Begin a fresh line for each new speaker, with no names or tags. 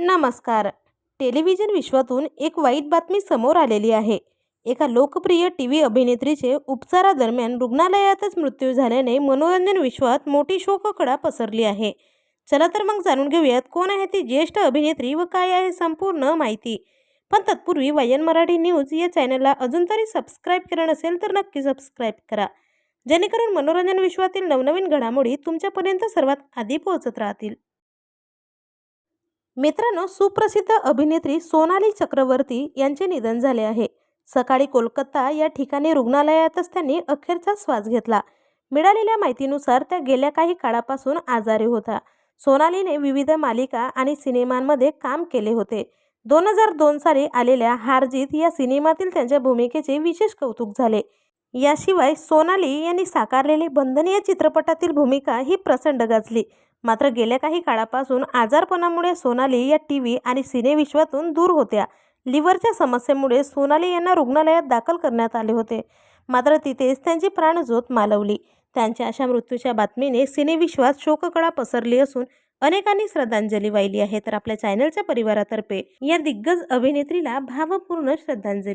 नमस्कार. टेलिव्हिजन विश्वातून एक वाईट बातमी समोर आलेली आहे. एका लोकप्रिय टी व्ही अभिनेत्रीचे उपचारादरम्यान रुग्णालयातच मृत्यू झाल्याने मनोरंजन विश्वात मोठी शोककडा पसरली आहे. चला तर मग जाणून घेऊयात कोण आहे ती ज्येष्ठ अभिनेत्री व काय आहे संपूर्ण माहिती. पण तत्पूर्वी वायन मराठी न्यूज या चॅनलला अजून तरी सबस्क्राईब केलं नसेल तर नक्की सबस्क्राईब करा. जेणेकरून मनोरंजन विश्वातील नवनवीन घडामोडी तुमच्यापर्यंत सर्वात आधी पोहोचत राहतील. मित्रांनो सुप्रसिद्ध अभिनेत्री सोनाली चक्रवर्ती यांचे निधन झाले आहे. सकाळी कोलकाता या ठिकाणी रुग्णालयातच त्यांनी अखेरचा श्वास घेतला. मिळालेल्या माहितीनुसार त्या गेल्या काही काळापासून आजारी होता. सोनालीने विविध मालिका आणि सिनेमांमध्ये काम केले होते. दोन हजार दोन साली आलेल्या हारजीत या सिनेमातील त्यांच्या भूमिकेचे विशेष कौतुक झाले. याशिवाय सोनाली यांनी साकारलेली बंधनीय चित्रपटातील भूमिका ही प्रचंड गाजली. मात्र गेल्या काही काळापासून आजारपणामुळे सोनाली या टी व्ही आणि सिनेविश्वातून दूर होत्या. लिव्हरच्या समस्येमुळे सोनाली यांना रुग्णालयात दाखल करण्यात आले होते. मात्र तिथेच त्यांची प्राणज्योत मालवली. त्यांच्या अशा मृत्यूच्या बातमीने सिनेविश्वात शोककळा पसरली असून अनेकांनी श्रद्धांजली वाहिली आहे. तर आपल्या चॅनलच्या परिवारातर्फे या दिग्गज अभिनेत्रीला भावपूर्ण श्रद्धांजली.